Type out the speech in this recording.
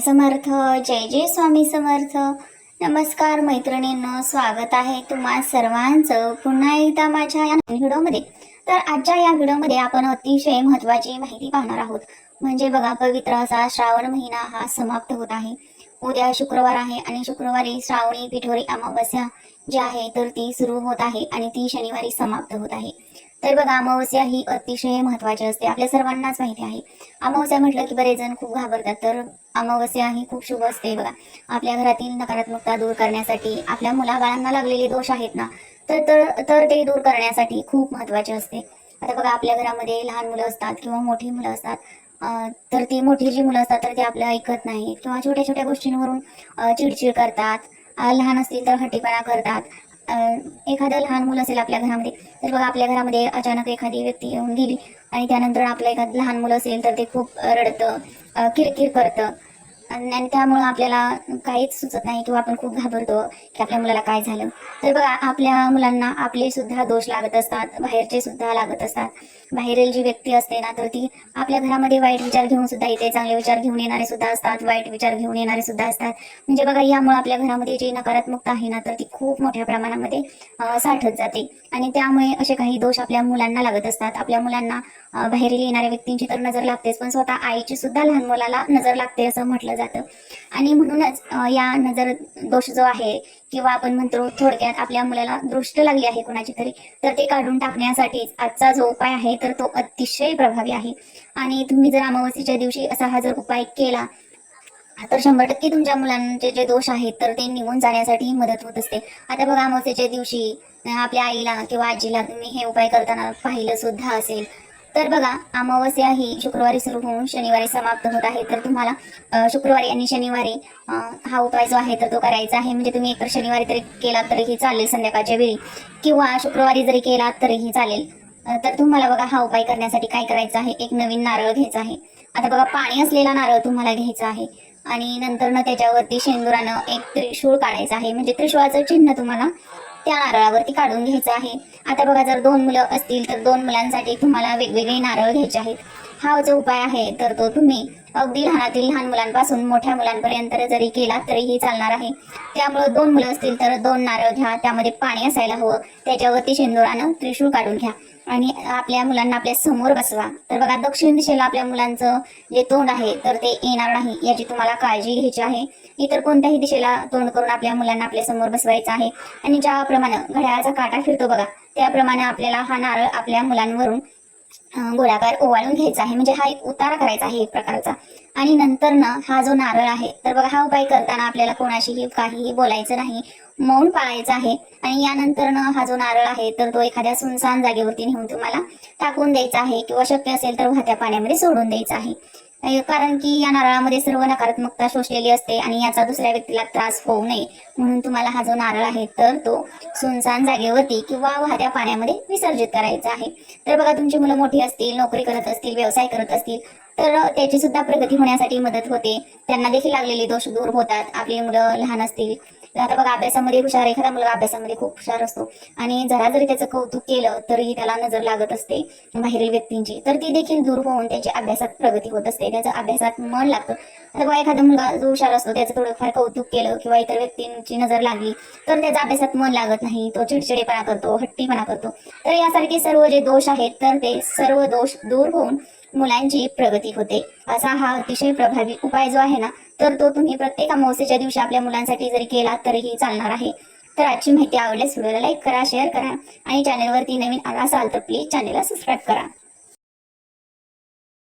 समर्थ जय जय स्वामी समर्थ. नमस्कार मैत्रिणींनो स्वागत आहे तुम्हा सर्वांचं पुन्हा एकदा माझ्या या व्हिडिओमध्ये. तर आजच्या या व्हिडिओमध्ये आपण अतिशय महत्वाची माहिती पाहणार आहोत. म्हणजे बघा पवित्र असा श्रावण महिना हा समाप्त होत आहे. उद्या शुक्रवार आहे आणि शुक्रवारी श्रावणी पिठोरी अमावस्या जी आहे तर ती सुरू होत आहे आणि ती शनिवारी समाप्त होत आहे. तर बघा अमावस्या ही अतिशय महत्वाची असते. आपल्या सर्वांनाच माहिती आहे. अमावस्या म्हटलं की बरेच जण खूप घाबरतात. तर अमावस्या ही खूप शुभ असते बघा. आपल्या घरातील नकारात्मकता दूर करण्यासाठी आपल्या मुलाबाळांना लागलेले दोष आहेत ना तर तर तर ते दूर करण्यासाठी खूप महत्त्वाचे असते. आता बघा आपल्या घरामध्ये लहान मुलं असतात किंवा मोठी मुलं असतात तर ती मोठी जी मुलं असतात तर ते आपल्या ऐकत नाही किंवा छोट्या छोट्या गोष्टींवरून चिडचिड करतात. लहान असतील तर हट्टीपणा करतात. एखादं लहान मुलं असेल आपल्या घरामध्ये तर बघा आपल्या घरामध्ये अचानक एखादी व्यक्ती येऊन गेली आणि त्यानंतर आपलं एखादं लहान मुलं असेल तर ते खूप रडतं किरकिर करतं. आणि त्यामुळे त्यामुळं आपल्याला काहीच सुचत नाही किंवा आपण खूप घाबरतो की आपल्या मुलाला काय झालं. तर बघा आपल्या मुलांना आपले सुद्धा दोष लागत असतात बाहेरचे सुद्धा लागत असतात. बाहेरील जी व्यक्ती असते ना तर ती आपल्या घरामध्ये वाईट विचार घेऊन सुद्धा येते चांगले विचार घेऊन येणारे सुद्धा असतात वाईट विचार घेऊन येणारे सुद्धा असतात. म्हणजे बघा यामुळे आपल्या घरामध्ये जी नकारात्मकता आहे ना तर ती खूप मोठ्या प्रमाणामध्ये साठत जाते. आणि त्यामुळे असे काही दोष आपल्या मुलांना लागत असतात. आपल्या मुलांना बाहेरील येणाऱ्या व्यक्तींची तर नजर लागतेच पण स्वतः आईची सुद्धा लहान मुलाला नजर लागते असं म्हटलं जातं. जातं. आणि म्हणूनच या नजर दोष जो आहे किंवा आपण म्हणतो थोडक्यात आपल्या मुलाला दृष्ट लागली आहे कोणाची तरी तर ते काढून टाकण्यासाठी आजचा जो उपाय आहे तर तो अतिशय प्रभावी आहे. आणि तुम्ही जर अमावस्येच्या दिवशी असा हा जर उपाय केला तर शंभर टक्के तुमच्या मुलांचे जे दोष आहेत तर ते निघून जाण्यासाठी मदत होत असते. आता बघा अमावस्येच्या दिवशी आपल्या आईला किंवा आजीला तुम्ही हे उपाय करताना पाहिलं सुद्धा असेल तर बघा अमावस्या ही शुक्रवारी सुरू होऊन शनिवारी समाप्त होत आहे. तर तुम्हाला शुक्रवारी आणि शनिवारी हा उपाय जो आहे तर तो करायचा आहे. म्हणजे तुम्ही एकतर शनिवारी तरी केला तरीही चालेल संध्याकाळच्या वेळी किंवा शुक्रवारी जरी केला तरीही चालेल. तर तुम्हाला बघा हा उपाय करण्यासाठी काय करायचं आहे? एक नवीन नारळ घ्यायचा आहे. आता बघा पाणी असलेला नारळ तुम्हाला घ्यायचा आहे. आणि नंतर ना त्याच्यावरती शेंदुरानं एक त्रिशूळ काढायचं आहे. म्हणजे त्रिशूळाचं चिन्ह तुम्हाला त्या नारळावरती काढून घ्यायचं आहे. आता बघा जर दोन मुलं असतील तर दोन मुलांसाठी तुम्हाला वेगवेगळे नारळ घ्यायचे आहेत. हा जो उपाय आहे तर तो तुम्ही अगदी लहानातील लहान मुलांपासून मोठ्या मुलांपर्यंत जरी केला तरीही चालणार आहे. त्यामुळे दोन मुलं असतील तर दोन नारळ घ्या त्यामध्ये पाणी असायला हवं. त्याच्यावरती शेंदुरानं त्रिशूळ काढून घ्या. आणि आपल्या मुलांना आपल्यासमोर बसवा. तर बघा दक्षिण दिशेला आपल्या मुलांचं जे तोंड आहे तर ते येणार नाही याची तुम्हाला काळजी घ्यायची आहे. इतर कोणत्याही दिशेला तोंड करून आपल्या मुलांना आपल्यासमोर बसवायचं आहे. आणि ज्याप्रमाणे घड्याळाचा काटा फिरतो बघा त्याप्रमाणे आपल्याला हा नारळ आपल्या मुलांवरून गोलाकार ओवाळून घ्यायचा आहे. म्हणजे हा एक उतारा करायचा आहे एक प्रकारचा. आणि नंतर ना हा जो नारळ आहे तर बघा हा उपाय करताना आपल्याला कोणाशीही काहीही बोलायचं नाही. मौन पाळायचं आहे. आणि यानंतर ना हा जो नारळ आहे तर तो एखाद्या सुनसान जागेवरती नेऊन तुम्हाला टाकून द्यायचा आहे. किंवा शक्य असेल तर वाहत्या पाण्यामध्ये सोडून द्यायचा आहे. कारण की या नारळामध्ये सर्व नकारात्मकता शोषलेली असते आणि याचा दुसऱ्या व्यक्तीला त्रास होऊ नये. म्हणून तुम्हाला हा जो नारळ आहे तर तो सुनसान जागेवरती किंवा वाहत्या पाण्यामध्ये विसर्जित करायचा आहे. तर बघा तुमची मुलं मोठी असतील नोकरी करत असतील व्यवसाय करत असतील तर त्याची सुद्धा प्रगती होण्यासाठी मदत होते. त्यांना देखील लागलेले दोष दूर होतात. आपली मुलं लहान असतील आता बघा अभ्यासामध्ये हुशार एखादा मुलगा अभ्यासामध्ये खूप हुशार असतो. आणि जरा जरी त्याचं कौतुक केलं तरीही त्याला नजर लागत असते बाहेरील व्यक्तींची. तर ती देखील दूर होऊन त्याची अभ्यासात प्रगती होत असते. त्याचं अभ्यासात मन लागतं. आता एखादा मुलगा जो हुशार असतो त्याचं थोडंफार कौतुक केलं किंवा इतर व्यक्तींची नजर लागली तर त्याचा अभ्यासात मन लागत नाही तो चिडचिडेपणा करतो हट्टीपणा करतो. तर यासारखे सर्व जे दोष आहेत तर ते सर्व दोष दूर होऊन मुलांची प्रगती होते. असा हा अतिशय प्रभावी उपाय जो आहे ना तर तो तुम्ही प्रत्येक अमावस्येच्या दिवशी आपल्या मुलांसाठी जरी केला तरीही चालणार आहे. तर आजची माहिती आवडल्यास व्हिडिओला लाईक करा शेअर करा आणि चॅनलवरती नवीन आला असाल तर प्लीज चॅनलला सबस्क्राईब करा.